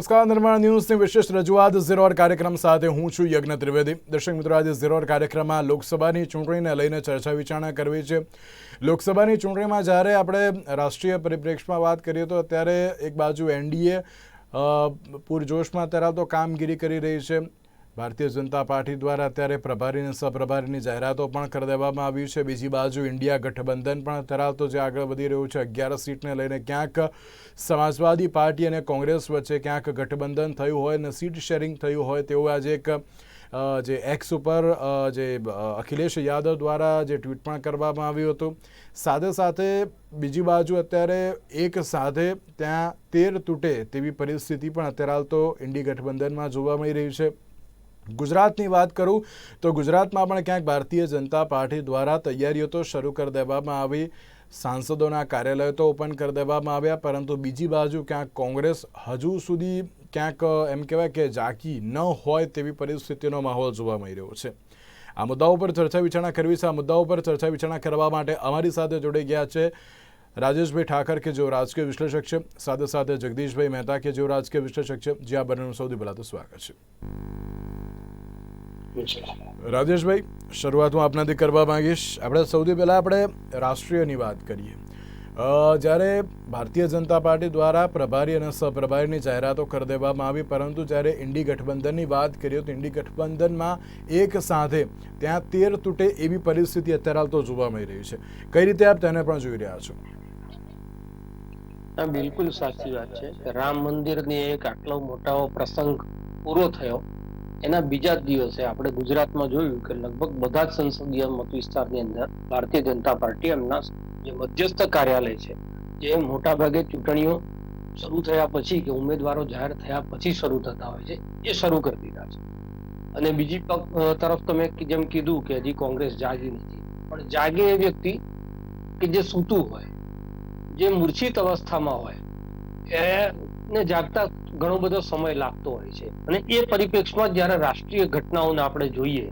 નમસ્કાર, નિર્માણ ન્યૂઝની વિશેષ રજૂઆત ઝીરોર કાર્યક્રમ સાથે હું છું યજ્ઞ ત્રિવેદી. દર્શક મિત્રો, આજે ઝીરોર કાર્યક્રમમાં લોકસભાની ચૂંટણીને લઈને ચર્ચા વિચારણા કરવી છે. લોકસભાની ચૂંટણીમાં જ્યારે આપણે રાષ્ટ્રીય પરિપ્રેક્ષમાં વાત કરીએ તો અત્યારે એક બાજુ એનડીએ પૂરજોશમાં ધરાવતો કામગીરી કરી રહી છે. ભારતીય જનતા પાર્ટી દ્વારા અત્યારે પ્રભારી અને સહપ્રભારીની જાહેરાતો પણ કરી દેવામાં આવી છે. બીજી બાજુ ઇન્ડિયા ગઠબંધન પણ ધરાવતો જે આગળ વધી રહ્યું છે. અગિયાર સીટને લઈને ક્યાંક સમાજવાદી પાર્ટી અને કોંગ્રેસ વચ્ચે ક્યાંક ગઠબંધન થયું હોય અને સીટ શેરિંગ થયું હોય તેવું આજે એક જે એક્સ ઉપર જે અખિલેશ યાદવ દ્વારા જે ટ્વીટ પણ કરવામાં આવ્યું હતું. સાથે સાથે બીજી બાજુ અત્યારે એક સાથે ત્યાં તેર તૂટે તેવી પરિસ્થિતિ પણ અત્યારે હાલ તો ઇન્ડી ગઠબંધનમાં જોવા મળી રહી છે. ગુજરાતની વાત કરું તો ગુજરાતમાં પણ ક્યાંક ભારતીય જનતા પાર્ટી દ્વારા તૈયારીઓ તો શરૂ કરી દેવામાં આવી. સાંસદોના કાર્યાલયો તો ઓપન કરી દેવામાં આવ્યા, પરંતુ બીજી બાજુ ક્યાંક કોંગ્રેસ હજુ સુધી ક્યાંક, એમ કહેવાય કે ઝાંકી ન હોય તેવી પરિસ્થિતિનો માહોલ જોવા મળી રહ્યો છે. આ મુદ્દાઓ પર ચર્ચા વિચારણા કરવી છે. આ મુદ્દાઓ પર ચર્ચા વિચારણા કરવા માટે અમારી સાથે જોડાઈ ગયા છે રાજેશભાઈ ઠાકર કે જેઓ રાજકીય વિશ્લેષક છે, સાથે સાથે જગદીશભાઈ મહેતા કે જેઓ રાજકીય વિશ્લેષક છે, જે આ બંનેનું સૌથી પહેલાં તો સ્વાગત છે. રાજેશભાઈ, શરૂઆત હું આપનાથી કરવા માંગીશ. આપણે સૌથી પહેલાં આપણે રાષ્ટ્રીયની વાત કરીએ. જ્યારે ભારતીય જનતા પાર્ટી દ્વારા પ્રભારી અને સહપ્રભારીની જાહેરાતો કરી દેવામાં આવી, પરંતુ જ્યારે ઇન્ડી ગઠબંધનની વાત કરીએ, તો ઇન્ડી ગઠબંધનમાં એક સાથે ત્યાં તેર તૂટે એવી પરિસ્થિતિ અત્યારે હાલ તો જોવા મળી રહી છે. કઈ રીતે આપ તેને પણ જોઈ રહ્યા છો? હા, બિલકુલ સાચી વાત છે. કે રામ મંદિરની એક આટલો મોટો પ્રસંગ પૂરો થયો. એના બીજા જ દિવસે આપણે ગુજરાતમાં જોયું કે લગભગ બધા જ સંસદીય મત વિસ્તારની અંદર ભારતીય જનતા પાર્ટી એમના જે મધ્યસ્થ કાર્યાલય છે જે મોટા ભાગે ચૂંટણીઓ શરૂ થયા પછી કે ઉમેદવારો જાહેર થયા પછી શરૂ થતા હોય છે, એ શરૂ કરી દીધા છે. અને બીજી તરફ તમે જેમ કીધું કે હજી કોંગ્રેસ જાગી નથી. પણ જાગે એ વ્યક્તિ કે જે સૂતું હોય જે મૂર્છિત અવસ્થામાં હોય, એને જાગતા ઘણો બધો સમય લાગતો હોય છે. અને એ પરિપ્રેક્ષમાં જ્યારે રાષ્ટ્રીય ઘટનાઓને આપણે જોઈએ,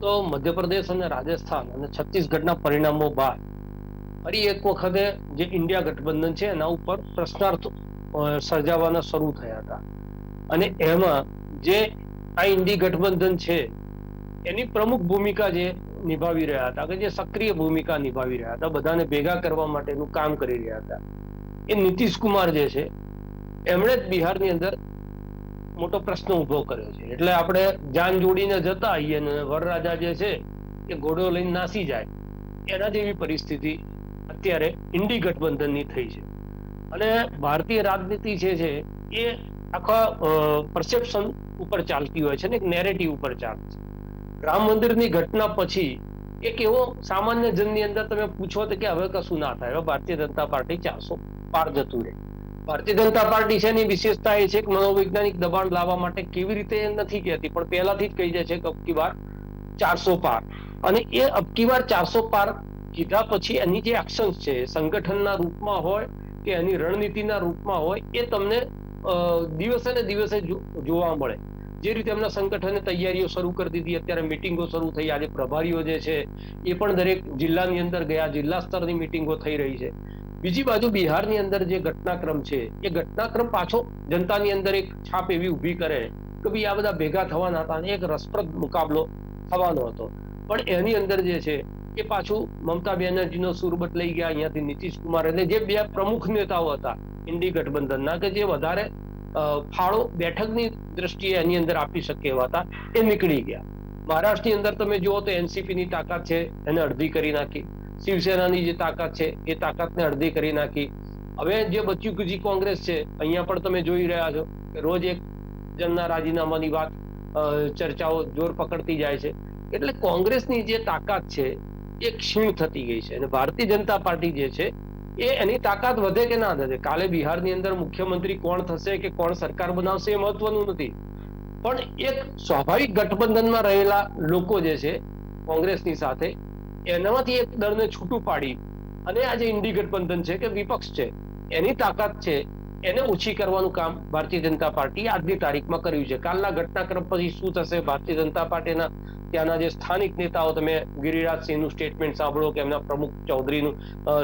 તો મધ્યપ્રદેશ અને રાજસ્થાન અને છત્તીસગઢના પરિણામો બાદ ફરી એક વખતે જે ઇન્ડિયા ગઠબંધન છે, એના ઉપર પ્રશ્નાર્થ સર્જાવાના શરૂ થયા હતા. અને એમાં જે આ ઇન્ડી ગઠબંધન છે, એની પ્રમુખ ભૂમિકા જે નિભાવી રહ્યા હતા કે જે સક્રિય ભૂમિકા નિભાવી રહ્યા હતા, બધાને ભેગા કરવા માટેનું કામ કરી રહ્યા હતા. એ નીતિશ કુમાર જે છે, એમણે જ બિહારની અંદર મોટો પ્રશ્ન ઊભો કર્યો છે. એટલે આપણે જાન જોડીને જતા આવીએ ને વરરાજા જે છે, એ ઘોડો લઈને નાસી જાય. એના જેવી પરિસ્થિતિ અત્યારે ઇન્ડી ગઠબંધનની થઈ છે. અને ભારતીય રાજનીતિ જે છે, એ આખા પરસેપ્શન ઉપર ચાલતી હોય છે ને એક નેરેટિવ ઉપર ચાલે છે રામ મંદિરની ઘટના પછી એક એવો સામાન્ય જનની અંદર તમે પૂછો કે હવે કશું ના થાય. ભારતીય જનતા પાર્ટી ચારસો પાર જતું રહે. ભારતીય જનતા પાર્ટી છે એની વિશેષતા એ છે કે મનોવૈજ્ઞાનિક દબાણ લાવવા માટે કેવી રીતે નથી કહેતી, પણ પહેલાથી જ કહી જાય છે કે અબકી વાર ચારસો પાર. અને એ અબકી વાર ચારસો પાર કીધા પછી એની જે એક્શન્સ છે, સંગઠનના રૂપમાં હોય કે એની રણનીતિના રૂપમાં હોય, એ તમને દિવસે ને દિવસે જોવા મળે. જે રીતે એમના સંગઠને તૈયારીઓ શરૂ કરી દીધી, અત્યારે મિટિંગો શરૂ થઈ, આજે પ્રભારીઓ જે છે, એ પણ દરેક જિલ્લાની અંદર ગયા, જિલ્લા સ્તરની મિટિંગો થઈ રહી છે. બીજી બાજુ બિહારની અંદર જે ઘટનાક્રમ છે, એ ઘટનાક્રમ પાછો જનતાની અંદર એક છાપ એવી ઊભી કરે કે ભાઈ આ બધા ભેગા થવાના હતા અને એક રસપ્રદ મુકાબલો થવાનો હતો. પણ એની અંદર જે છે, એ પાછું મમતા બેનર્જીનો સુર બદલાઈ ગયા, અહીંયાથી નીતિશ કુમાર અને જે બે પ્રમુખ નેતાઓ હતા, ઇન્ડી ગઠબંધનના, કે જે વધારે ફાળો બેઠકની દ્રષ્ટિએ એની અંદર આપી શકે એવા હતા, એ નીકળી ગયા. મહારાષ્ટ્રની અંદર તમે જુઓ તો એનસીપી ની તાકાત છે, એને અડધી કરી નાખી. શિવસેનાની જે તાકાત છે, એ તાકાતને અડધી કરી નાખી. હવે જે બચ્યું કુજી કોંગ્રેસ છે, અહીંયા પણ તમે જોઈ રહ્યા છો કે રોજ એક જણના રાજીનામાની વાત ચર્ચાઓ જોર પકડતી જાય છે. એટલે કોંગ્રેસની જે તાકાત છે, એ ક્ષીણ થતી ગઈ છે. અને ભારતીય જનતા પાર્ટી જે છે એ એની તાકાત વધે કે ના વધે? કાલે બિહારની અંદર મુખ્યમંત્રી કોણ થશે કે કોણ સરકાર બનાવશે એ મહત્વનું નથી. પણ એક સ્વાભાવિક ગઠબંધનમાં રહેલા લોકો જે છે, કોંગ્રેસની સાથે, એનામાંથી એક દળને છૂટું પાડી અને આ જે ઇન્ડી ગઠબંધન છે કે વિપક્ષ છે, એની તાકાત છે, એને ઓછી કરવાનું કામ ભારતીય જનતા પાર્ટી આજની તારીખમાં કર્યું છે. કાલના ઘટનાક્રમ પછી શું થશે? ભારતીય જનતા પાર્ટીના ત્યાંના જે સ્થાનિક નેતાઓ, તમે ગિરિરાજસિંહનું સ્ટેટમેન્ટ સાંભળો કે એમના પ્રમુખ ચૌધરીનું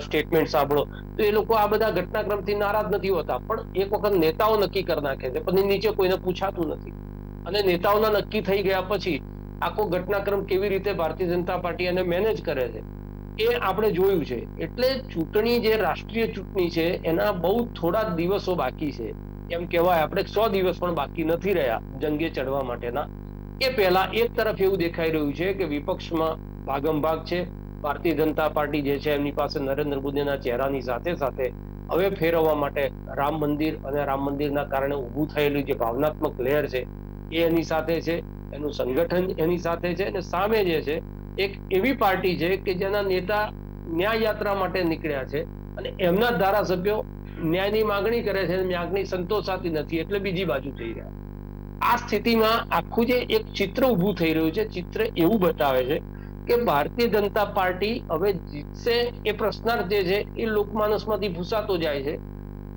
સ્ટેટમેન્ટ સાંભળો, તો એ લોકો આ બધા ઘટનાક્રમથી નારાજ નથી હોતા. પણ એક વખત નેતાઓ નક્કી કરી નાખે છે, પણ નીચે કોઈને પૂછાતું નથી. અને નેતાઓના નક્કી થઈ ગયા પછી આખો ઘટનાક્રમ કેવી રીતે ભારતીય જનતા પાર્ટી એને મેનેજ કરે છે, એ આપણે જોયું છે. એટલે ચૂંટણી જે રાષ્ટ્રીય ચૂંટણી છે, એના બહુ થોડા દિવસો બાકી છે. એમ કહેવાય, આપણે સો દિવસ પણ બાકી નથી રહ્યા જંગે ચડવા માટેના. એ પહેલા એક તરફ એવું દેખાઈ રહ્યું છે કે વિપક્ષમાં ભાગમભાગ છે. ભારતીય જનતા પાર્ટી જે છે એમની પાસે નરેન્દ્ર મોદીના ચહેરાની સાથે સાથે હવે ફેરવવા માટે રામ મંદિર અને રામ મંદિરના કારણે ઊભું થયેલું જે ભાવનાત્મક લહેર છે એ એની સાથે છે. એનું સંગઠન એની સાથે છે અને સામે જે છે એક એવી પાર્ટી છે કે જેના નેતા ન્યાય યાત્રા માટે નીકળ્યા છે અને એમના ધારાસભ્યો ન્યાયની માંગણી કરે છે માંગણી સંતોષાતી નથી એટલે બીજી બાજુ થઈ રહ્યા આ સ્થિતિમાં આખું જે એક ચિત્ર ઊભું થઈ રહ્યું છે, ચિત્ર એવું બતાવે છે કે ભારતીય જનતા પાર્ટી હવે જીતશે એ પ્રશ્નાર્થ જે છે એ લોકમાનસમાંથી ભૂસાતો જાય છે.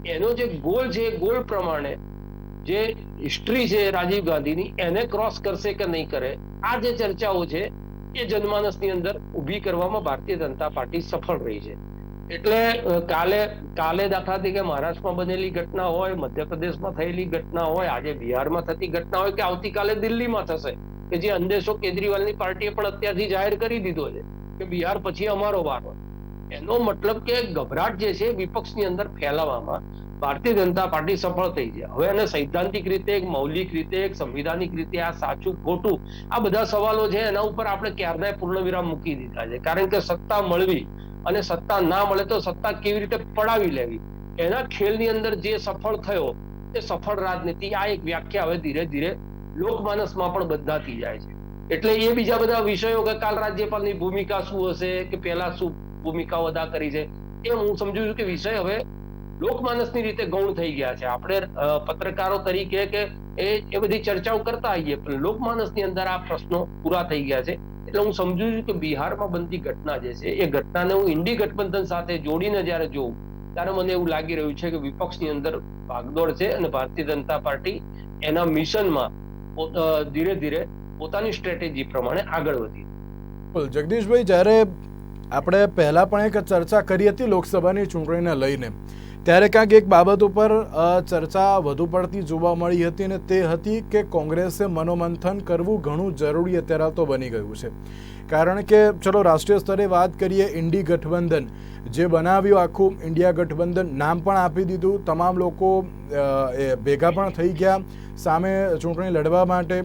એનો જે ગોલ છે, એ ગોલ પ્રમાણે જે હિસ્ટ્રી છે રાજીવ ગાંધીની, એને ક્રોસ કરશે કે નહીં કરે, આ જે ચર્ચાઓ છે એ જનમાનસની અંદર ઊભી કરવામાં ભારતીય જનતા પાર્ટી સફળ રહી છે. એટલે કાલે કાલે દાખલાથી કે મહારાષ્ટ્રમાં બનેલી ઘટના હોય, મધ્યપ્રદેશમાં થયેલી ઘટના હોય, આજે બિહારમાં થતી ઘટના હોય કે આવતીકાલે દિલ્હીમાં થશે, કે જે અંદેશો કેજરીવાલની પાર્ટીએ પણ અત્યારથી જાહેર કરી દીધો છે, કે બિહાર પછી અમારો વારો એનો મતલબ કે ગભરાટ જે છે વિપક્ષની અંદર ફેલાવવામાં ભારતીય જનતા પાર્ટી સફળ થઈ છે. હવે એને સૈદ્ધાંતિક રીતે, એક મૌલિક રીતે, એક સંવિધાનિક રીતે આ સાચું, ખોટું, આ બધા સવાલો છે એના ઉપર આપણે ક્યારના પૂર્ણ વિરામ મૂકી દીધા છે. કારણ કે સત્તા મળવી અને સત્તા ના મળે તો સત્તા કેવી રીતે પડાવી લેવી? એના ખેલની અંદર જે સફળ થયો એ સફળ રાજનીતિ આ એક વ્યાખ્યા હવે ધીરે ધીરે લોકમાનસમાં પણ બદલાતી જાય છે. એટલે એ બીજા બધા વિષયો કે કાલ રાજ્યપાલની ભૂમિકા શું હશે કે પહેલા શું ભૂમિકાઓ અદા કરી છે એ હું સમજુ છું કે વિષય હવે લોકમાનસની રીતે ગૌણ થઈ ગયા છે. આપણે પત્રકારો તરીકે કે એ એ બધી ચર્ચાઓ કરતા આવીએ પણ લોકમાનસની અંદર આ પ્રશ્નો પૂરા થઈ ગયા છે. એટલે હું સમજુ છું કે બિહારમાં બનતી ઘટના જે છે, એ ઘટનાને હું ઇન્ડી ગઠબંધન સાથે જોડીને જ્યારે જોઉં, ત્યારે મને એવું લાગી રહ્યું છે કે વિપક્ષની અંદર ભાગદોડ છે અને ભારતીય જનતા પાર્ટી એના મિશનમાં ધીરે ધીરે પોતાની સ્ટ્રેટેજી પ્રમાણે આગળ વધી. જગદીશભાઈ, જ્યારે આપણે પહેલા પણ એક ચર્ચા કરી હતી લોકસભાની ચૂંટણીને લઈને ત્યારે ક્યાંક એક બાબત ઉપર ચર્ચા વધુ પડતી જોવા મળી હતી અને તે હતી કે કોંગ્રેસે મનોમંથન કરવું ઘણું જરૂરી અત્યારે તો બની ગયું છે. કારણ કે, ચલો, રાષ્ટ્રીય સ્તરે વાત કરીએ ઇન્ડી ગઠબંધન. જે બનાવ્યું આખું ઇન્ડિયા ગઠબંધન, નામ પણ આપી દીધું. તમામ લોકો એ ભેગા પણ થઈ ગયા સામે ચૂંટણી લડવા માટે.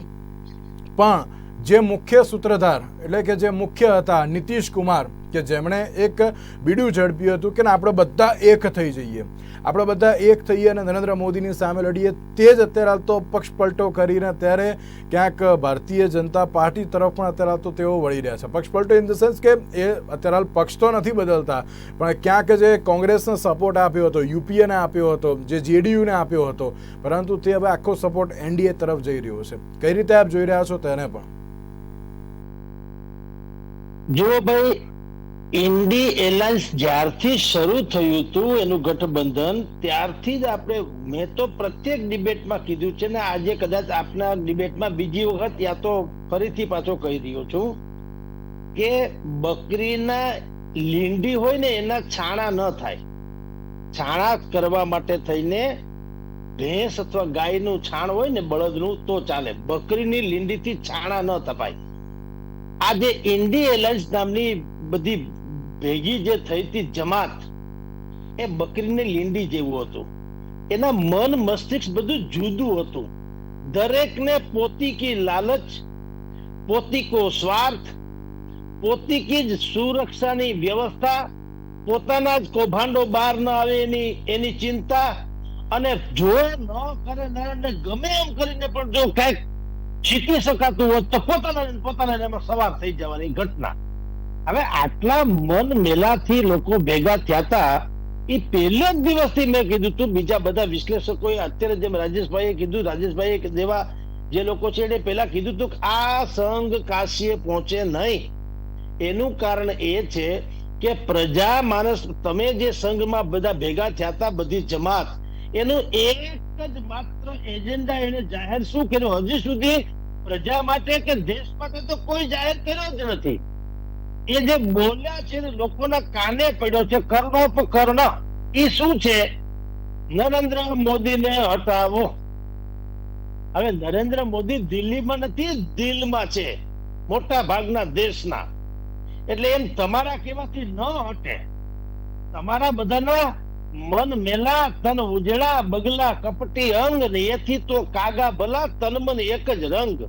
પણ જે મુખ્ય સૂત્રધાર, એટલે કે જે મુખ્ય હતા, નીતિશ કુમાર કે જેમણે એક બીડું ઝડપ્યું હતું કે આપણે બધા એક થઈ જઈએ. આપણે બધા એક થઈએ અને નરેન્દ્ર મોદીની સામે લડીએ તે જ અત્યારે હાલ તો પક્ષ પલટો કરીને ત્યારે ક્યાંક ભારતીય જનતા પાર્ટી તરફ પણ અત્યારે હાલ તો તેઓ વળી રહ્યા છે. પક્ષ પલટો ઇન ધ સેન્સ કે એ અત્યારે હાલ પક્ષ તો નથી બદલતા, પણ ક્યાંક જે કોંગ્રેસને સપોર્ટ આપ્યો હતો, યુપીએને આપ્યો હતો, જે જેડીયુને આપ્યો હતો, પરંતુ તે હવે આખો સપોર્ટ એનડીએ તરફ જઈ રહ્યો છે. કઈ રીતે આપ જોઈ રહ્યા છો તેને પણ? જુઓ ભાઈ ઇન્ડી એલાયન્સ જ્યારથી શરૂ થયું હતું એનું ગઠબંધન, ત્યારથી જ આપણે, મેં તો પ્રત્યેક ડિબેટમાં કીધું છે ને, આજે કદાચ આપના ડિબેટમાં બીજી વખત યા તો ફરીથી પાછો કહી રહ્યો છું કે બકરીના લીંડી હોય ને, એના છાણા ન થાય. છાણા કરવા માટે થઈને ભેંસ અથવા ગાયનું છાણ હોય ને, બળદનું, તો ચાલે. બકરીની લીંડીથી છાણા ન તપાય આ જે ઇન્ડી એલાયન્સ નામની બધી ભેગી જે થઈ જમાત એ બકરીને લીંડી જેવું હતું. એના મન, મસ્તિષ્ક બધું જુદું હતું. દરેકને પોતીકી લાલચ, પોતીકો સ્વાર્થ, પોતીકી જ સુરક્ષાની વ્યવસ્થા, પોતાના જ કૌભાંડો બહાર ન આવે એની એની ચિંતા અને જો ન કરે નરેન્દ્ર ગમે એમ કરીને પણ જો કંઈક શીખી શકાતું હોત તો પોતાના પોતાના એમાં સવાર થઈ જવાની ઘટના. હવે આટલા મન મેલાથી લોકો ભેગા થયા હતા, એ પહેલો જ દિવસથી મેં કીધું તું, બીજા બધા વિશ્લેષકોએ અત્યારે જેમ રાજેશભાઈએ કીધું, રાજેશભાઈએ દેવા, જે લોકો છે એને પહેલા કીધું તું કે આ સંઘ કાશીએ પહોંચે નહીં. એનું કારણ એ છે કે પ્રજા માણસ, તમે જે સંઘમાં બધા ભેગા થયા હતા, બધી જમાત, એનું એક જ માત્ર એજન્ડા એને જાહેર શું કર્યો? હજી સુધી પ્રજા માટે કે દેશ માટે તો કોઈ જાહેર કર્યો જ નથી. એ જે બોલ્યા છે લોકોના કાને પડ્યો છે કર્ણો કર્ણ એ શું છે? નરેન્દ્ર મોદીને હટાવો. હવે નરેન્દ્ર મોદી દિલ્હીમાં નથી, દિલમાં છે, મોટા ભાગના દેશના. એટલે એમ તમારા કેવાથી ન હટે. તમારા બધાના મન મેલા, તન ઉજળા, બગલા, કપટી અંગ ને એથી તો કાગા ભલા, તન મન એક જ રંગ.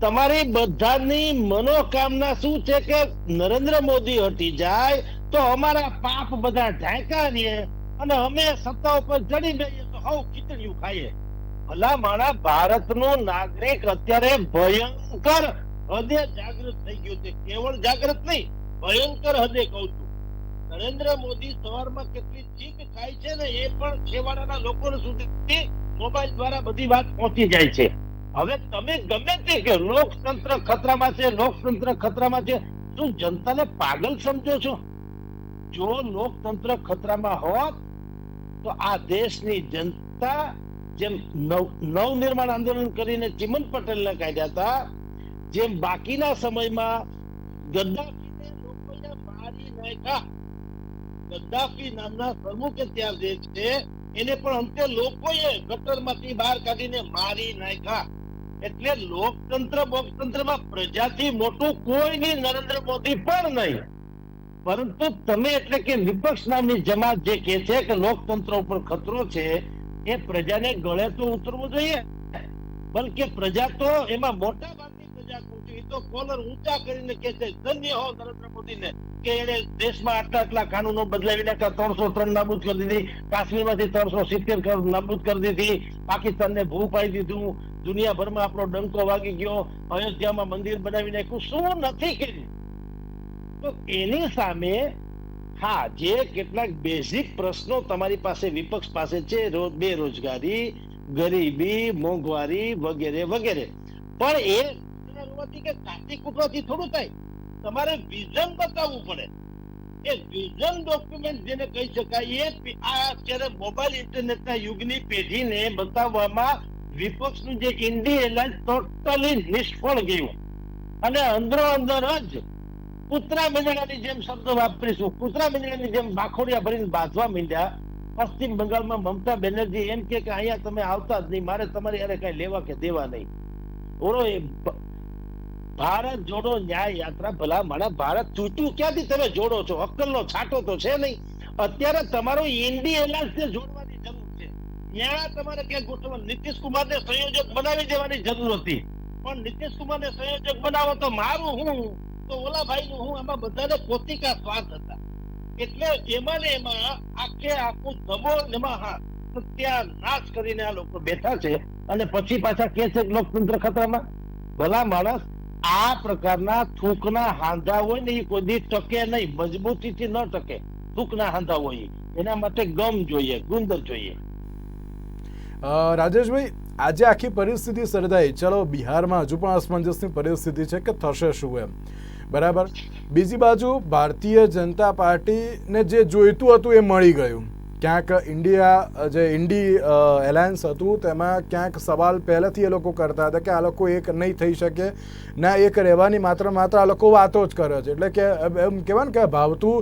તમારી બધાની મનોકામના શું છે કે નરેન્દ્ર મોદી હટી જાય તો અમારા પાપ બધા ઢાંકા રહીએ અને અમે સત્તા ઉપર ચડી જઈએ તો હવ ખીચડીયું ખાઈએ. ભલા માણા, ભારતનો નાગરિક અત્યારે ભયંકર હદે જાગૃત થઈ ગયું છે. કેવળ જાગૃત નહીં, ભયંકર હદે કહું છું. નરેન્દ્ર મોદી સવારમાં કેટલી ચીક ખાય છે ને એ પણ છેવાડાના લોકો સુધી મોબાઈલ દ્વારા બધી વાત પહોંચી જાય છે. હવે તમે ગમે તે કે લોકતંત્ર ખતરામાં છે, લોકતંત્ર ખતરામાં છે શું જનતાને પાગલ સમજો છો. જો લોકતંત્ર ખતરામાં હોત, તો આ દેશની જનતા જેમ નવ, નવનિર્માણ આંદોલન કરીને ચિમન પટેલને કાઢ્યા હતા, જેમ બાકીના સમયમાં ગદ્દાફીને લોકોએ મારી નાખ્યા. ગદ્દાફી નામના પ્રમુખ ત્યાં જે છે, એને પણ અંતે લોકોએ ગટરમાંથી બહાર કાઢીને મારી નાખ્યા. એટલે લોકતંત્ર લોકતંત્રમાં પ્રજાથી મોટું કોઈ નહીં નરેન્દ્ર મોદી પણ નહીં. પરંતુ તમે એટલે કે વિપક્ષ નામની જમાત જે કે છે કે લોકતંત્ર ઉપર ખતરો છે, એ પ્રજાને ગળે તો ઉતરવું જોઈએ. બલકે પ્રજા તો એમાં મોટા ભાગની પ્રજા તો કોલર ઊંચા કરીને કે છે, ધન્ય હો નરેન્દ્ર મોદીને કે એને દેશમાં આટલા આટલા કાનૂનો બદલાવી નાખ્યા, ત્રણસો ત્રણ નાબૂદ કરી દીધી, કાશ્મીરમાંથી ત્રણસો સિત્તેર નાબૂદ કરી દીધી, પાકિસ્તાનને ભૂ પાડી દીધું, દુનિયાભરમાં આપણો ડંકો વાગી ગયો, અયોધ્યામાં મંદિર બનાવી નાખ્યું, શું નથી કર્યું? તો એની સામે, હા, જે કેટલાક બેઝિક પ્રશ્નો તમારી પાસે, વિપક્ષ પાસે છે બેરોજગારી, ગરીબી, મોંઘવારી વગેરે વગેરે. પણ એ રોવાથી કે કાટી કૂટવાથી થોડું થાય. તમારે વિઝન બતાવવું પડે. એ વિઝન ડોક્યુમેન્ટ જેને કહી શકાય એ આ અત્યારે મોબાઈલ ઇન્ટરનેટના યુગની પેઢીને બતાવવામાં વિપક્ષનું જે ઇન્ડી એરલાઇન્સ ટોટલી નિષ્ફળ ગયું. અને અંદરો અંદર જ કૂતરા મીંડળાની જેમ શબ્દ વાપરીશું. કૂતરા મીંડળાની જેમ બાખોડિયા ભરીને બાંધવા મીંડ્યા. પશ્ચિમ બંગાળમાં મમતા બેનર્જી એમ કે અહીંયા તમે આવતા જ નહીં. મારે તમારી અરે કઈ લેવા કે દેવા નહીં. ઓરો ભારત જોડો ન્યાય યાત્રા ભલા મને. ભારત તૂટ્યું ક્યાંથી? તમે જોડો છો. અક્કલનો છાંટો તો છે નહીં. અત્યારે તમારો ઇન્ડી એલાયન્સ જોડવાની જરૂર છે. ત્યાં તમારે ક્યાંક ગોઠવવા નીતિશ કુમારને સંયોજક બનાવી દેવાની જરૂર હતી. પણ નીતિશ કુમારને સંયોજક બનાવો તો મારું હું, તો ઓલા ભાઈ નું હું એમાં બધાને પોતિકા સ્વાદ હતા. એટલે એમાં ને એમાં આખે આખું ધમો એમાં હા સત્યાનાશ કરીને આ લોકો બેઠા છે. અને પછી પાછા કે છે લોકતંત્ર ખતરામાં? ભલા માણસ આ પ્રકારના થૂકના હાંધા હોય ને એ કોઈ દી ટકે નહીં, મજબૂતીથી ન ટકે. થૂકના હાંધા હોય એના માટે ગમ જોઈએ, ગુંદર જોઈએ. રાજેશભાઈ, આજે આખી પરિસ્થિતિ સર્જાઈ. ચલો, બિહારમાં હજુ પણ અસમંજસની પરિસ્થિતિ છે કે થશે શું એમ? બરાબર? બીજી બાજુ, ભારતીય જનતા પાર્ટીને જે જોઈતું હતું એ મળી ગયું. ક્યાંક ઇન્ડિયા જે ઇન્ડી એલાયન્સ હતું, તેમાં ક્યાંક સવાલ પહેલેથી એ લોકો કરતા હતા કે આ લોકો એક નહીં થઈ શકે, ના એક રહેવાની માત્ર માત્ર આ લોકો વાતો જ કરે છે. એટલે કે એમ કહેવાય ને કે ભાવતું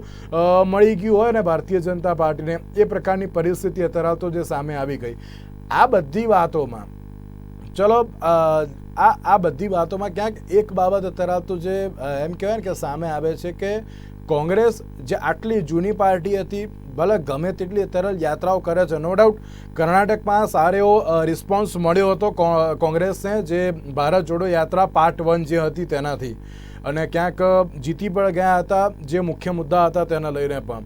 મળી ગયું હોય ને ભારતીય જનતા પાર્ટીને, એ પ્રકારની પરિસ્થિતિ અત્યારે તો જે સામે આવી ગઈ. આ બધી વાતોમાં, ચલો આ આ બધી વાતોમાં ક્યાંક એક બાબત અત્યારે તો જે એમ કહેવાય ને કે સામે આવે છે કે કોંગ્રેસ જે આટલી જૂની પાર્ટી હતી, ભલે ગમે તેટલી તરલ યાત્રાઓ કરે છે નો ડાઉટ કર્ણાટકમાં સારો એવો રિસ્પોન્સ મળ્યો હતો કોંગ્રેસને, જે ભારત જોડો યાત્રા પાર્ટ વન જે હતી તેનાથી. અને ક્યાંક જીતી પણ ગયા હતા, જે મુખ્ય મુદ્દા હતા તેને લઈને પણ.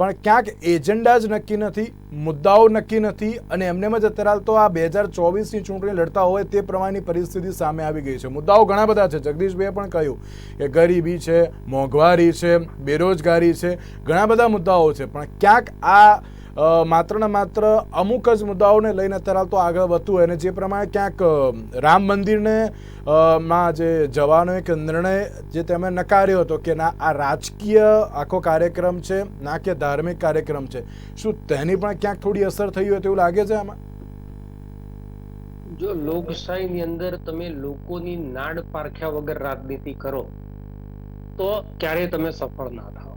પણ ક્યાંક એજન્ડા જ નક્કી નથી, મુદ્દાઓ નક્કી નથી અને એમનેમ જ અત્યારે તો આ બે હજાર ચોવીસની ચૂંટણી લડતા હોય તે પ્રમાણેની પરિસ્થિતિ સામે આવી ગઈ છે. મુદ્દાઓ ઘણા બધા છે. જગદીશભાઈએ પણ કહ્યું કે ગરીબી છે, મોંઘવારી છે, બેરોજગારી છે, ઘણા બધા મુદ્દાઓ છે. પણ ક્યાંક આ માત્ર ને માત્ર અમુક જ મુદ્દાઓને લઈને અત્યારે તો આગળ વધતું અને જે પ્રમાણે ક્યાંક રામ મંદિરને માં જે જવાનો એક નિર્ણય જે તેમણે નકાર્યો હતો કે ના, આ રાજકીય આખો કાર્યક્રમ છે, ના કે ધાર્મિક કાર્યક્રમ છે, શું તેની પણ ક્યાંક થોડી અસર થઈ હોય તેવું લાગે છે આમાં? જો લોકશાહીની અંદર તમે લોકોની નાડ પારખ્યા વગર રાજનીતિ કરો, તો ક્યારેય તમે સફળ ના થાઓ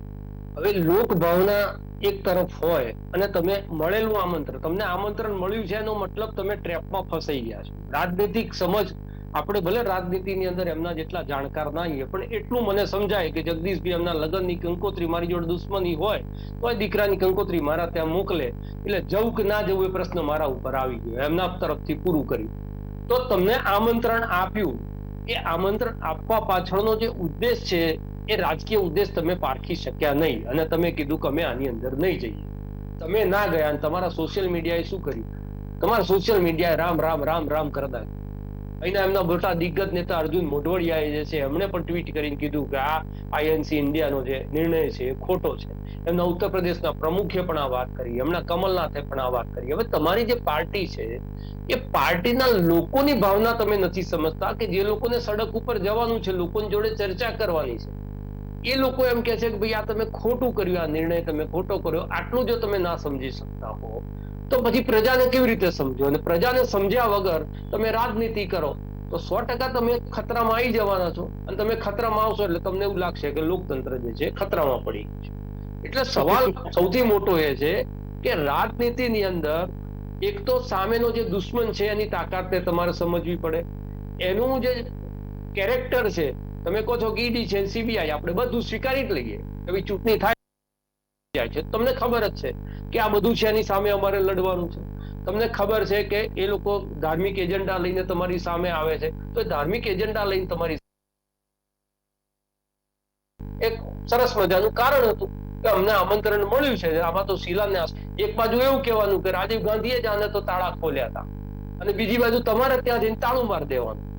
હવે લોક ભાવના એક તરફ હોય અને તમે મળેલું આમંત્રણ, તમને આમંત્રણ મળ્યું છે એનો મતલબ તમે ટ્રેપમાં ફસાઈ ગયા છો. રાજનીતિક સમજ, આપણે ભલે રાજનીતિની અંદર એમના જેટલા જાણકાર ના પણ એટલું મને સમજાય કે જગદીશભાઈ એમના લગ્નની કંકોત્રી મારી જોડે દુશ્મની હોય તો એ દીકરાની કંકોત્રી મારા ત્યાં મોકલે, એટલે જવું કે ના જવું એ પ્રશ્ન મારા ઉપર આવી ગયો, એમના તરફથી પૂરું કર્યું. તો તમને આમંત્રણ આપ્યું. એ આમંત્રણ આપવા પાછળનો જે ઉદ્દેશ છે એ રાજકીય ઉદ્દેશ તમે પારખી શક્યા નહીં અને તમે કીધું કે અમે આની અંદર નહીં જઈએ. તમે ના ગયા અને તમારા સોશિયલ મીડિયાએ શું કર્યું? તમારા સોશિયલ મીડિયાએ રામ રામ રામ રામ કરતા અહીંના એમના મોટા દિગ્ગજ નેતા અર્જુન મોઢવાડિયાએ જે છે એમણે પણ ટ્વીટ કરીને કીધું કે આ આઈએનસી ઇન્ડિયાનો જે નિર્ણય છે એ ખોટો છે. એમના ઉત્તર પ્રદેશના પ્રમુખે પણ આ વાત કરી, એમના કમલનાથે પણ આ વાત કરી. હવે તમારી જે પાર્ટી છે, એ પાર્ટીના લોકોની ભાવના તમે નથી સમજતા કે જે લોકોને સડક ઉપર જવાનું છે, લોકોની જોડે ચર્ચા કરવાની છે. એ લોકો એમ કે છે કે ભાઈ આ તમે ખોટું કર્યું, આ નિર્ણય તમે ખોટો કર્યો, આટલું જો તમે ના સમજી શકતા હો, તો પછી પ્રજાને કેવી રીતે સમજો અને પ્રજાને સમજ્યા વગર તમે રાજનીતિ કરો, તો સો ટકા તમે ખતરામાં આવી જવાના છો. અને તમે ખતરામાં આવશો એટલે તમને એવું લાગશે કે લોકતંત્ર જે છે ખતરામાં પડી ગયું છે. એટલે સવાલ સૌથી મોટો એ છે કે રાજનીતિની અંદર એક તો સામેનો જે દુશ્મન છે એની તાકાતને તમારે સમજવી પડે. એનું જે કેરેક્ટર છે તમે કહો છો કે ઈડી છે સીબીઆઈ આપણે બધું સ્વીકારી જ લઈએ. એવી ચૂંટણી થાય છે. તમને ખબર જ છે કે આ બધું છે એની સામે અમારે લડવાનું છે. તમને ખબર છે કે એ લોકો ધાર્મિક એજન્ડા લઈને તમારી સામે આવે છે. તો ધાર્મિક એજન્ડા લઈને તમારી એક સરસ મજાનું કારણ હતું કે અમને આમંત્રણ મળ્યું છે. આમાં તો શિલાન્યાસ. એક બાજુ એવું કહેવાનું કે રાજીવ ગાંધીએ જ આને તો તાળા ખોલ્યા હતા. અને બીજી બાજુ તમારે ત્યાં જઈને તાળું મારી દેવાનું.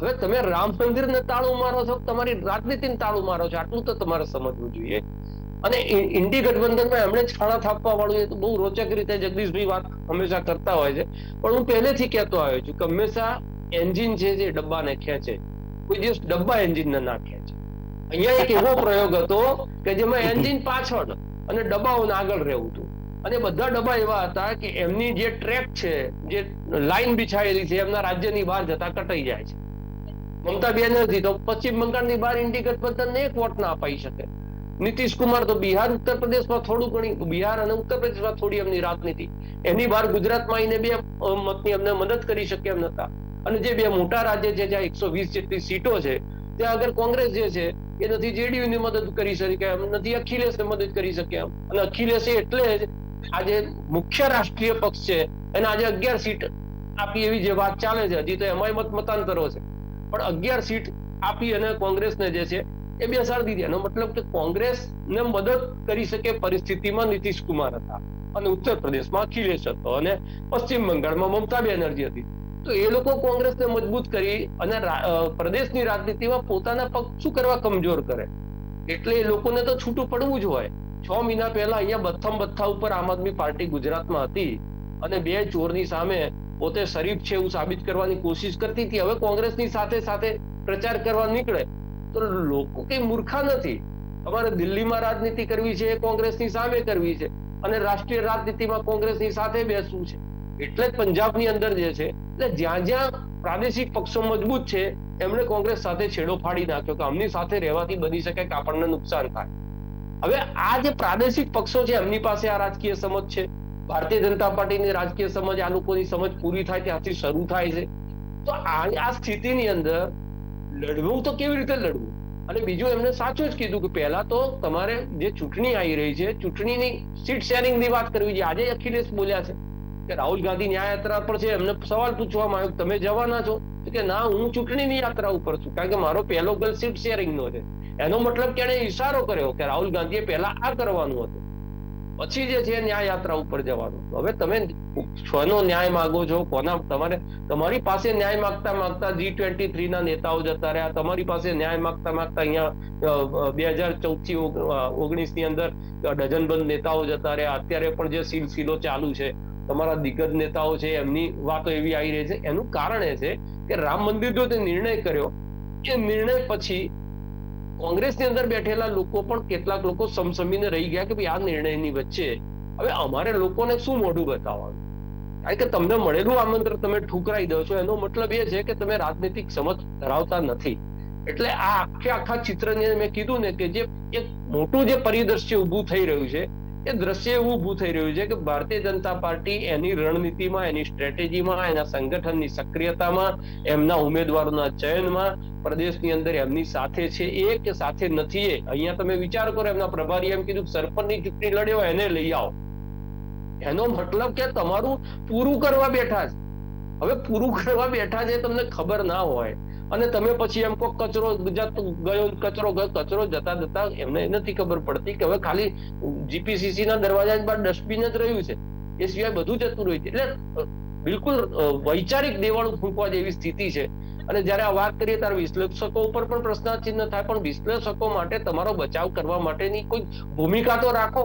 હવે તમે રામ મંદિર ને તાળું મારો છો, તમારી રાજનીતિને તાળું મારો છો, આટલું તો તમારે સમજવું જોઈએ. અને ઇન્ડી ગઠબંધનમાં એમણે છાણા થાપવા વાળું એ તો બહુ રોચક રીતે જગદીશભાઈ વાત હંમેશા કરતા હોય છે. પણ હું પહેલેથી કહેતો આવ્યો છું કે હંમેશા એન્જિન છે જે ડબ્બાને ખેંચે કોઈ દિવસ ડબ્બા એન્જિનને ના ખેંચે અહીંયા એક એવો પ્રયોગ હતો કે જેમાં એન્જિન પાછળ અને ડબ્બાઓને આગળ રહેવું હતું. અને બધા ડબ્બા એવા હતા કે એમની જે ટ્રેક છે, જે લાઈન બિછાયેલી છે, એમના રાજ્યની બહાર જતા કટાઈ જાય છે. મમતા બેનર્જી તો પશ્ચિમ બંગાળની બહાર ઇન્ડી ગઠબંધનને એક વોટ ના અપાઈ શકે. નીતિશ કુમાર તો બિહાર ઉત્તર પ્રદેશમાં થોડું ઘણી, બિહાર અને ઉત્તર પ્રદેશમાં થોડી એમની રાજનીતિ. એની બહાર ગુજરાતમાં આવીને બે મતની અમને મદદ કરી શકે એમ નતા. અને જે બે મોટા રાજ્ય છે, જ્યાં એકસો વીસ જેટલી સીટો છે, ત્યાં આગળ કોંગ્રેસ જે છે, એ નથી જેડીયુ ની મદદ કરી શકે, એમ નથી અખિલેશ ને મદદ કરી શકે એમ. અને અખિલેશ એટલે જ આજે મુખ્ય રાષ્ટ્રીય પક્ષ છે, એને આજે અગિયાર સીટ આપી એવી જે વાત ચાલે છે, હજી તો એમાંય મત મતાંતરો છે. પણ અગિયાર સીટ આપી અને કોંગ્રેસને જે છે એ બેસાડી દીધી. એનો મતલબ કે કોંગ્રેસ ને મદદ કરી શકે પરિસ્થિતિમાં નીતિશ કુમાર હતા અને ઉત્તર પ્રદેશમાં અખિલેશ હતો અને પશ્ચિમ બંગાળમાં મમતા બેનર્જી હતી. તો એ લોકો કોંગ્રેસને મજબૂત કરી અને પ્રદેશની રાજનીતિમાં પોતાના પગ શું કરવા કમજોર કરે? એટલે એ લોકોને તો છૂટું પડવું જ હોય. છ મહિના પહેલા અહીંયા બથમ બથ્થા ઉપર આમ આદમી પાર્ટી ગુજરાતમાં હતી અને બે ચોરની સામે પોતે શરીફ છે એવું સાબિત કરવાની કોશિશ કરતી હતી. હવે કોંગ્રેસની સાથે સાથે પ્રચાર કરવા નીકળે. તો લોકો કઈ મૂર્ખા નથી. અમારે દિલ્હીમાં રાજનીતિ કરવી છે, કોંગ્રેસની સામે કરવી છે અને રાષ્ટ્રીય રાજનીતિમાં કોંગ્રેસની સાથે બેસવું છે. એટલે જ પંજાબની અંદર જે છે, એટલે જ્યાં જ્યાં પ્રાદેશિક પક્ષો મજબૂત છે, એમણે કોંગ્રેસ સાથે છેડો ફાડી નાખ્યો કે અમની સાથે રહેવાથી બની શકે કે આપણને નુકસાન થાય. હવે આ જે પ્રાદેશિક પક્ષો છે, એમની પાસે આ રાજકીય સમજ છે. ભારતીય જનતા પાર્ટીની રાજકીય સમજ આ લોકોની સમજ પૂરી થાય ત્યાંથી શરૂ થાય છે. તો આ સ્થિતિની અંદર લડવું તો કેવી રીતે લડવું? અને બીજું એમને સાચું જ કીધું કે પહેલા તો તમારે જે ચૂંટણી આવી રહી છે, ચૂંટણીની સીટ શેરિંગની વાત કરવી જોઈએ આજે અખિલેશ બોલ્યા છે કે રાહુલ ગાંધી ન્યાય યાત્રા પર છે. એમને સવાલ પૂછવામાં આવ્યો તમે જવાના છો? કે ના, હું ચૂંટણીની યાત્રા ઉપર છું. કારણ કે મારો પહેલો ગોલ સીટ શેરિંગ નો છે. એનો મતલબ કે એને ઈશારો કર્યો કે રાહુલ ગાંધીએ પહેલા આ કરવાનું હતું. પછી જે છે ન્યાય યાત્રા ઉપર જવાનું. હવે તમે છનો ન્યાય માંગો છો, કોના તમારે, તમારી પાસે ન્યાય માંગતા માંગતા જી ટ્વેન્ટી થ્રી ના નેતાઓ જતા રહ્યા, તમારી પાસે ન્યાય માંગતા માંગતા અહીંયા બે હજાર ચૌદથી ઓગણીસની અંદર ડઝનબંધ નેતાઓ જતા રહ્યા. અત્યારે પણ જે સિલસિલો ચાલુ છે, તમારા દિગ્ગજ નેતાઓ છે, એમની વાતો એવી આવી રહી છે. એનું કારણ એ છે કે રામ મંદિર જો તે નિર્ણય કર્યો, એ નિર્ણય પછી કોંગ્રેસની અંદર બેઠેલા લોકો પણ કેટલાક લોકો સમસમીને રહી ગયા કે ભાઈ આ નિર્ણયની વચ્ચે હવે અમારે લોકોને શું મોઢું બતાવવાનું? કારણ કે તમને મળેલું આમંત્રણ તમે ઠુકરાઈ દો છો, એનો મતલબ એ છે કે તમે રાજનીતિક સમજ ધરાવતા નથી. એટલે આ આખે આખા ચિત્રને મેં કીધું ને કે જે એક મોટું જે પરિદ્રશ્ય ઉભું થઈ રહ્યું છે એ દ્રશ્ય એવું ઊભું થઈ રહ્યું છે કે ભારતીય જનતા પાર્ટી એની રણનીતિમાં, એની સ્ટ્રેટેજીમાં એના સંગઠનની સક્રિયતામાં, એમના ઉમેદવારોના ચયનમાં, પ્રદેશની અંદર એમની સાથે છે. એ કે સાથે નથી એ? અહીંયા તમે વિચાર કરો, એમના પ્રભારી એમ કીધું સરપંચની ચૂંટણી લડ્યો, એને લઈ આવો. એનો મતલબ કે તમારું પૂરું કરવા બેઠા છે. હવે પૂરું કરવા બેઠા છે તમને ખબર ના હોય. અને તમે પછી એમ કહો કચરો ગયો કચરો ગયો, કચરો જતા જતા એમને નથી ખબર પડતી કે હવે ખાલી જીપીસીસી ના દરવાજા પર ડસ્ટબિન જ રહ્યું છે. એ સિવાય બધું જતું રહ્યું છે. એટલે બિલકુલ વૈચારિક દેવાળું ફૂંકવા જેવી સ્થિતિ છે. અને જ્યારે આ વાત કરીએ ત્યારે વિશ્લેષકો ઉપર પણ પ્રશ્નાચિહ્ન થાય, પણ વિશ્લેષકો માટે તમારો બચાવ કરવા માટેની કોઈ ભૂમિકા તો રાખો.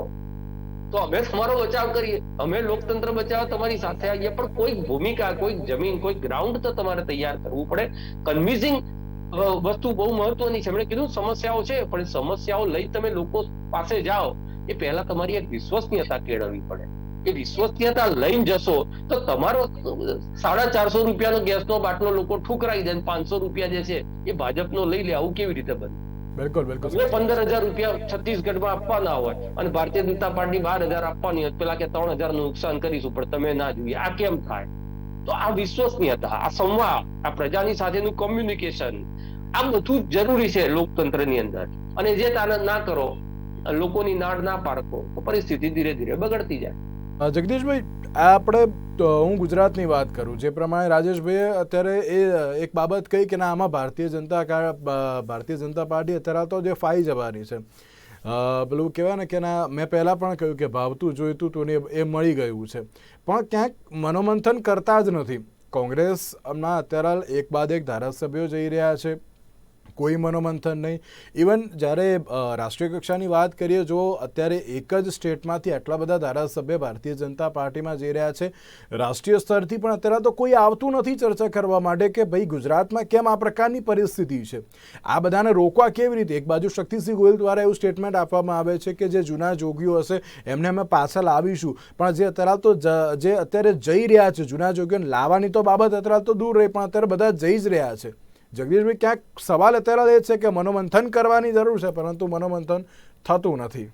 તો અમે તમારો બચાવ કરીએ. અમે લોકતંત્ર બચાવવા તમારી સાથે આવીએ. પણ કોઈ ભૂમિકા, કોઈ જમીન, કોઈ ગ્રાઉન્ડ તો તમારે તૈયાર કરવું પડે. કન્વિન્સિંગ વસ્તુ બહુ મહત્વની છે. એમણે કીધું સમસ્યાઓ છે. પણ સમસ્યાઓ લઈ તમે લોકો પાસે જાઓ. એ પહેલા તમારી એક વિશ્વસનીયતા કેળવવી પડે. એ વિશ્વસનીયતા લઈને જશો, તો તમારો સાડા ચારસો રૂપિયાનો ગેસનો બાટલો લોકો ઠુકરાઈ દે પાંચસો રૂપિયા જે છે એ ભાજપનો લઈ લે. આવું કેવી રીતે બને? બિલકુલ બિલકુલ તમને પંદર હજાર રૂપિયા છત્તીસગઢમાં આપવાના હોય. અને ભારતીય જનતા પાર્ટી બાર હજાર આપવાની હોય પેલા કે ત્રણ હજારનું નુકસાન કરીશું પણ તમે ના જોઈએ. આ કેમ થાય? તો આ વિશ્વસનીયતા આ સંવાદ આ પ્રજાની સાથેનું કોમ્યુનિકેશન આ બધું જરૂરી છે લોકતંત્રની અંદર. અને જે તાના ના કરો લોકોની નાડ ના પારખો તો પરિસ્થિતિ ધીરે ધીરે બગડતી જાય. જગદીશભાઈ આપણે તો હું ગુજરાતની વાત કરું. જે પ્રમાણે રાજેશભાઈએ અત્યારે એ, એક બાબત કહી કે ના, આમાં ભારતીય જનતા ભારતીય જનતા પાર્ટી અત્યારે તો જે ફાઈ જવાની છે. પેલું કહેવાય ને કે ના, મેં પહેલાં પણ કહ્યું કે ભાવતું, જોઈતું હતું ને એ મળી ગયું છે. પણ ક્યાંક મનોમંથન કરતા જ નથી. કોંગ્રેસ હમણાં અત્યારે એક બાદ એક ધારાસભ્યો જઈ રહ્યા છે. કોઈ મનોમંથન નહીં. ઇવન જ્યારે રાષ્ટ્રીય કક્ષાની વાત કરીએ, જો અત્યારે એક જ સ્ટેટમાંથી આટલા બધા ધારાસભ્ય ભારતીય જનતા પાર્ટીમાં જઈ રહ્યા છે, રાષ્ટ્રીય સ્તરથી પણ અત્યારે તો કોઈ આવતું નથી ચર્ચા કરવા માટે કે ભાઈ ગુજરાતમાં કેમ આ પ્રકારની પરિસ્થિતિ છે? આ બધાને રોકવા કેવી રીતે? એક બાજુ શક્તિસિંહ ગોયલ દ્વારા એવું સ્ટેટમેન્ટ આપવામાં આવે છે કે જે જૂના જોગીઓ હશે, એમને અમે પાછા લાવીશું. પણ જે અત્યારે તો જે અત્યારે જઈ રહ્યા છે જૂના જોગીઓને, લાવવાની તો બાબત અત્યારે તો દૂર રહી, પણ અત્યારે બધા જઈ જ રહ્યા છે. જગદીશભાઈ ક્યાંક સવાલ અત્યારે એ છે કે મનોમંથન કરવાની જરૂર છે, પરંતુ મનોમંથન થતું નથી.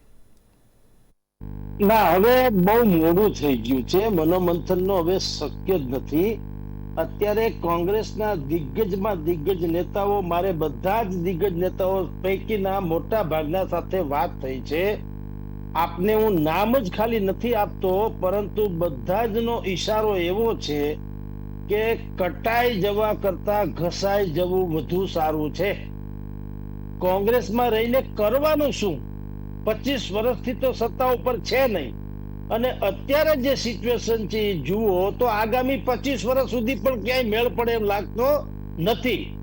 ના, હવે બહુ મોડું થઈ ગયું છે. મનોમંથન નો હવે શક્ય જ નથી. અત્યારે કોંગ્રેસના દિગ્ગજમાં દિગ્ગજ નેતાઓ, મારે બધા જ દિગ્ગજ નેતાઓ પૈકીના મોટા ભાગના સાથે વાત થઈ છે. આપને હું નામ જ ખાલી નથી આપતો, પરંતુ બધા જ નો ઈશારો એવો છે કે કટાઈ જવા કરતા ઘસાઈ જવું વધુ સારું છે. કોંગ્રેસમાં રહીને કરવાનું શું? પચીસ વર્ષથી તો સત્તા ઉપર છે નહીં. અને અત્યારે જે સિચ્યુએશન છે એ જુઓ તો આગામી પચીસ વર્ષ સુધી પણ ક્યાંય મેળ પડે એમ લાગતો નથી.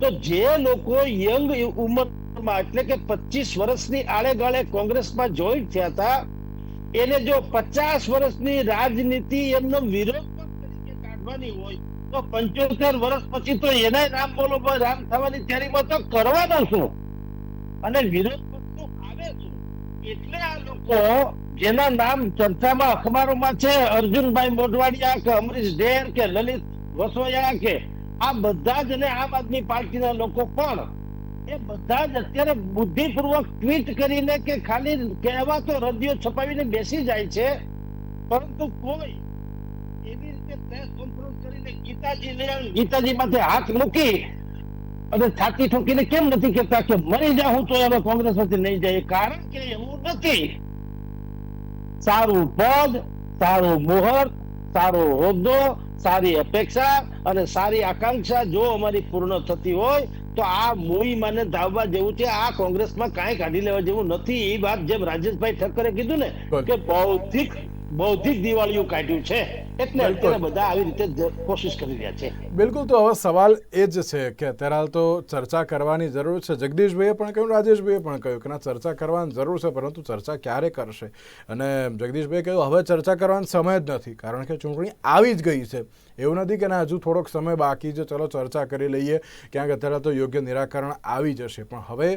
તો જે લોકો યંગ ઉંમરમાં એટલે કે પચીસ વર્ષની આળેગાળે કોંગ્રેસમાં જોઈન્ટ થયા હતા, એને જો પચાસ વર્ષની રાજનીતિ એમનો વિરોધ પણ હોય તો પંચોતેર વર્ષ પછી તો એને રામ બોલો રામ થવાની તૈયારીમાં તો કરવાનો શું અને વિરોધ પક્ષો આવે શું એટલે આ લોકો જેના નામ ચર્ચામાં અખબારોમાં છે, અર્જુનભાઈ મોઢવાડિયા કે અમરીશ ઢેર કે લલિત વસોયા કે, આ બધા જ ને આમ આદમી પાર્ટીના લોકો પણ એ બધા જ અત્યારે બુદ્ધિપૂર્વક ટ્વીટ કરીને કે ખાલી કહેવા તો રદિયો છપાવીને બેસી જાય છે, પરંતુ કોઈ ગીતાજી માથે હાથ મૂકી અને છાતી ઠોકીને કેમ નથી કેતા કે મરી જાઉં તો હવે કોંગ્રેસ વચ્ચે નહીં જાય. કારણ કે એવું નથી. સારું પદ સારું મુહૂર્ત સારો હોદ્દો સારી અપેક્ષા અને સારી આકાંક્ષા જો અમારી પૂર્ણ થતી હોય તો આ મૂવી મને ધાવવા જેવું છે. આ કોંગ્રેસમાં કાંઈ કાઢી લેવા જેવું નથી. એ વાત જેમ રાજેશભાઈ ઠક્કરે કીધું ને. કે બૌદ્ધિક બૌદ્ધિક દિવાળીઓ કાઢ્યું છે. એટલે. અત્યારે બધા આવી રીતે કોશિશ કરી રહ્યા છે. બિલકુલ તો હવે સવાલ એ જ છે કે અત્યારે હાલ તો ચર્ચા કરવાની જરૂર છે. જગદીશભાઈએ પણ કહ્યું રાજેશભાઈએ પણ કહ્યું કે ના ચર્ચા કરવાની જરૂર છે પરંતુ ચર્ચા ક્યારે કરશે? અને જગદીશભાઈએ કહ્યું હવે ચર્ચા કરવાનો સમય જ નથી કારણ કે ચૂંટણી આવી જ ગઈ છે. એવું નથી કે ના હજુ થોડોક સમય બાકી છે ચલો ચર્ચા કરી લઈએ ક્યાંક અત્યારે તો યોગ્ય નિરાકરણ આવી જશે. પણ હવે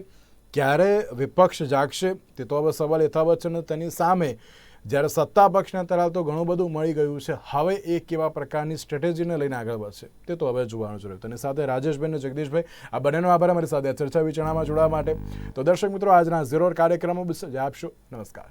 ક્યારે વિપક્ષ જાગશે તે તો હવે સવાલ યથાવત છે ને તેની સામે. જ્યારે સત્તા પક્ષને અત્યારે તો ઘણું બધું મળી ગયું છે, હવે એ કેવા પ્રકારની સ્ટ્રેટેજીને લઈને આગળ વધશે, તે તો હવે જોવાનું જરૂર તેની સાથે રાજેશભાઈ અને જગદીશભાઈ, આ બંનેનો આભાર અમારી સાથે ચર્ચા વિચારણામાં જોડાવા માટે. તો દર્શક મિત્રો, આજના ઝીરો કાર્યક્રમો આપશો. નમસ્કાર.